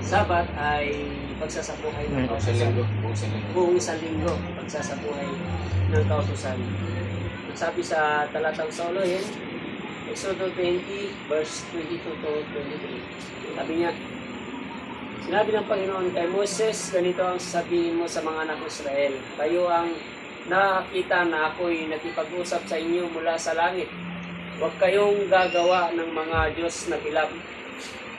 Sabat ay pagsasabuhay ng Buong kautusan. linggo. Buong isang linggo. Pagsasabuhay ng kautusan. Ang Sabi sa talatang Solohin, Exodus 20, verse 22 to 23. Sabi niya, Sinabi ng Panginoon kay Moses, ganito ang sabihin mo sa mga anak Israel. Kayo ang nakakita na ako'y nakipag-usap sa inyo mula sa langit. Huwag kayong gagawa ng mga Diyos na kilab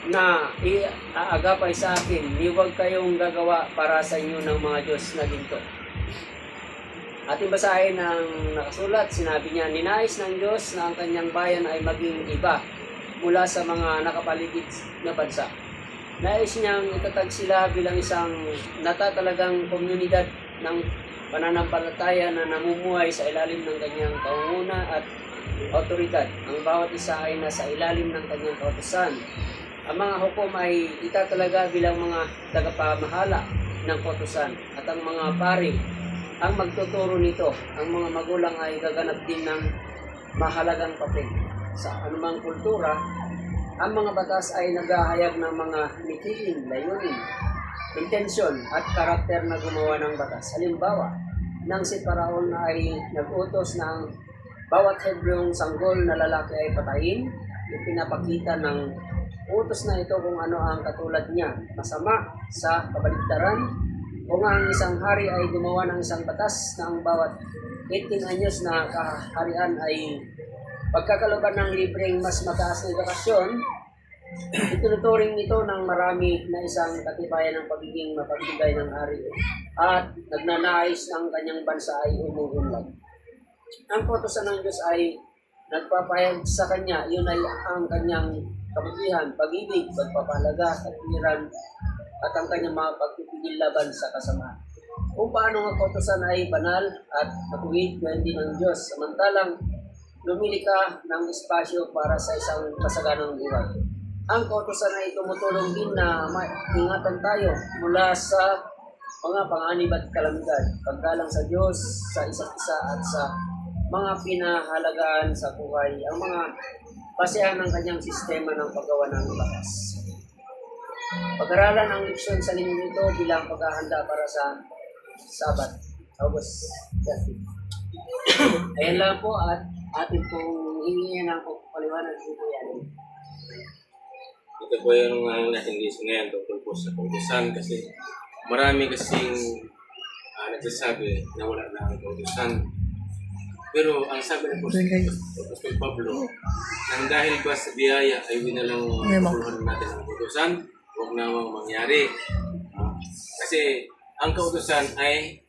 na iaagapay sa akin. Ni huwag kayong gagawa para sa inyo ng mga Diyos na ginto. Ating basahin ang nakasulat, sinabi niya, Ninais ng Diyos na ang kanyang bayan ay maging iba mula sa mga nakapaligid na bansa. Nais niyang itatag sila bilang isang natatalagang komunidad ng pananampalataya na namumuhay sa ilalim ng kanyang pangunguna at otoridad. Ang bawat isa ay nasa ilalim ng kanyang kautusan. Ang mga hukom ay itatalaga bilang mga tagapamahala ng kautusan at ang mga pari ang magtuturo nito. Ang mga magulang ay gaganap din ng mahalagang papel. Sa anumang kultura, ang mga batas ay naghahayag ng mga mithiin, layunin, intensyon at karakter na gumawa ng batas. Halimbawa, nang si Paraon ay nag-utos ng bawat Hebreong sanggol na lalaki ay patayin, ipinapakita ng utos na ito kung ano ang katulad niya. Masama sa kabaligtaran, kung ang isang hari ay gumawa ng isang batas na ang bawat 18 anyos na kaharian ay pagkakaloban ng libreng mas mataas na edukasyon, itinuturing nito ng marami na isang katibayan ng pagiging mapagbigay ng hari at nagnanais ng kanyang bansa ay umuunlad. Ang kautosan ng Diyos ay nagpapayag sa kanya, yun ay ang kanyang kabutihan, pag-ibig, pagpapalaga, katwiran, at ang kanyang mga pagpipigil laban sa kasamaan. Kung paano ang kautosan ay banal at matuwid na ng Diyos, samantalang lumili ka ng espasyo para sa isang kasaganang buhay. Ang kautosan ay tumutulong din na maingatan tayo mula sa mga panganib at kalamidad, paggalang sa Diyos, sa isa't isa at sa mga pinahalagaan sa buhay, ang mga basehan ng kanyang sistema ng paggawa ng batas. Pag-aralan ang leksyon sa linggo ito bilang paghahanda para sa Sabat, August 30. Ayan lang po at atin pong hingin ng paliwanag po yan. Ito po yung ang natin list ngayon tungkol po sa kautusan kasi marami kasing uh, nagsasabi na wala na ang kautusan. Pero ang sabi ng Apostol Pablo, nang dahil ba sa biyaya ay winalang kapuluhan natin ang kautusan, huwag namang mangyari. Kasi ang kautusan ay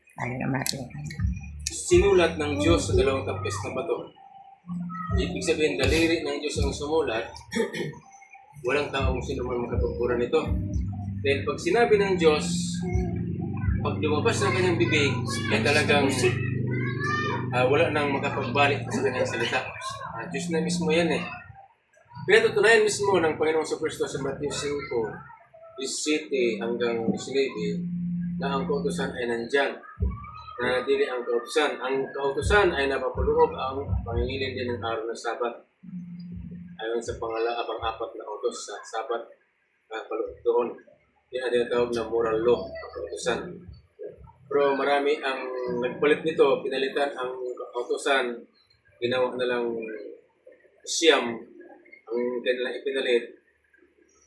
sinulat ng Diyos sa dalawang tapis na bato. Ibig sabihin, daliri ng Diyos ang sumulat, walang taong sino man makapagpura nito. Dahil pag sinabi ng Diyos, pag lumabas ng kanyang bibig, ay talagang ah, wala nang makapagbalik sa kanyang salita. Ah, Diyos na mismo yan eh. Pinatutunayan mismo ng Panginoong sa Kristo sa Matthew 5, 17 hanggang 19, na ang kautusan ay nandyan nanatili ang kautusan. Ang kautusan ay napapaloob ang pangingilin din ng araw ng Sabat. Ayon sa pangala, pang-apat na utos sa Sabat, napaloob doon. Yan ang tinatawag na moral law, ang kautusan. Pero marami ang nagpalit nito, pinalitan ang kautusan, ginawa na lang siyam, ang kanilang ipinalit,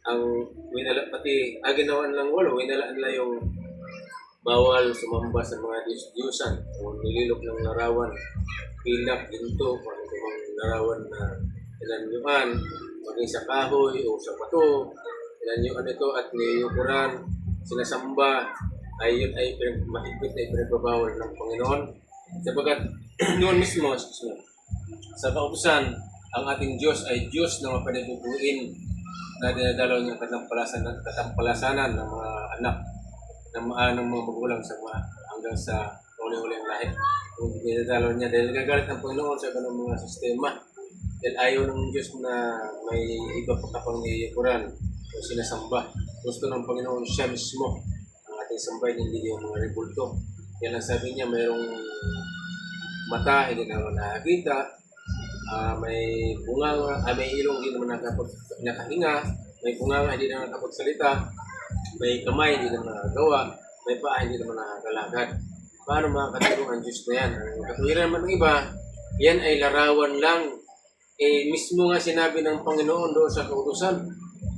ang winala, pati, ah, ginawa na lang walo, winala nila yung bawal sumamba sa mga Diyos-Diyosan o nililok ng larawan, pilak, ginto, o ano larawan na inanyuan, maging sa kahoy o sa bato, inanyuan ito at niyukuran, sinasamba, ay yun ay mahigpit na ipinagbabawal ng Panginoon. Sabagat noon mismo, excuse me, sa kautusan, ang ating Diyos ay Diyos na mapanabubuin na dinadalaw niya katampalasan, katampalasanan ng mga anak na maanong mga magulang sa mga hanggang sa uli-uli ang lahi. Kung dinadalaw niya dahil gagalit ng Panginoon sa ganung mga sistema. Dahil ayaw ng Diyos na may iba pa kapang niyukuran o sinasamba. Gusto ng Panginoon siya mismo sambahin, hindi yung mga rebulto. Yan ang sabi niya, mayroong mata, hindi naman nakakita, ah may bunga, ah, may ilong, hindi naman nakapag, nakahinga, may bunga, hindi naman nakapagsalita, may kamay, hindi naman nakagawa, may paa, hindi naman nakakalakad. Paano makakatulong ang Diyos na yan? Ang katuwiran naman ng iba, yan ay larawan lang. Eh, mismo nga sinabi ng Panginoon doon sa kautusan,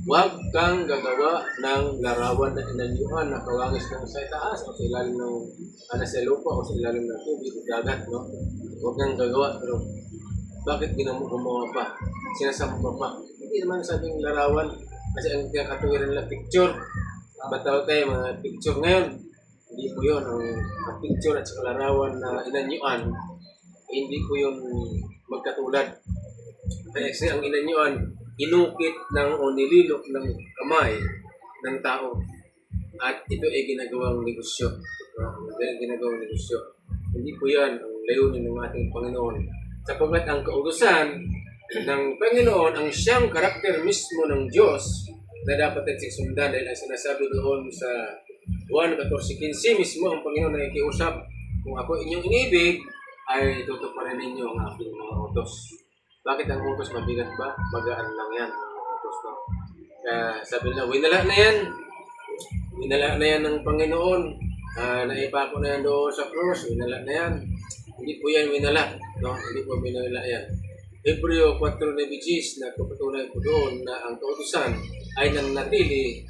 huwag kang gagawa ng larawan na inanyuan na kawangis ng sa itaas o sa ilalim ng ano, sa lupa o sa ilalim ng tubig o dagat, no? Huwag kang gagawa, pero bakit ginawa gumawa pa? Sinasama pa? Hindi naman sabing larawan kasi ang katuwiran nila picture. Bataw tayo mga picture ngayon. Hindi po yun. Ang, ang picture at saka larawan na inanyuan, hindi po yun magkatulad. Kasi ang inanyuan, inukit ng o nililok ng kamay ng tao. At ito ay ginagawang negosyo. Ito ay ginagawang negosyo. Hindi po yan ang layunin ng ating Panginoon. Sapagkat ang kautusan ng Panginoon ang siyang karakter mismo ng Diyos na dapat natin sundan dahil ang sinasabi doon sa 1.14.15 mismo ang Panginoon na ikiusap kung ako inyong inibig ay tutuparin ninyo ang aking mga utos. Bakit ang utos mabigat ba? Magaan lang yan utos ko. Kaya sabi nila, winala na yan. Winala na yan ng Panginoon. Uh, naipako na yan doon sa cross. Winala na yan. Hindi po yan winala. No? Hindi po winala yan. Hebreo 4.9 na kapatunay po doon na ang kautusan ay nanatili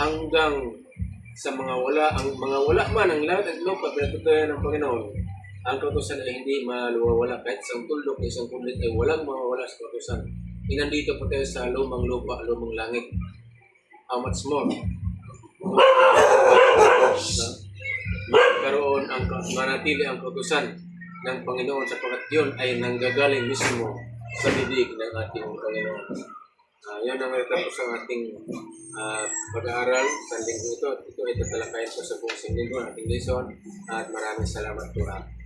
hanggang sa mga wala, ang mga wala man ang lahat at lupa pinatutuyan ng Panginoon. Ang kautusan ay hindi maluwawala kahit isang tuldok, isang kulit ay walang mawawala sa kautusan. Inandito po tayo sa lumang lupa, lumang langit. How much more? na magkaroon ang manatili ang kautusan ng Panginoon sapagkat yun ay nanggagaling mismo sa bibig ng ating Panginoon. Uh, yan ang natapos ang ating ah, pag-aaral sa linggo ito. Ito ay tatalakayin ko sa buong linggo ng ating lesson at maraming salamat po.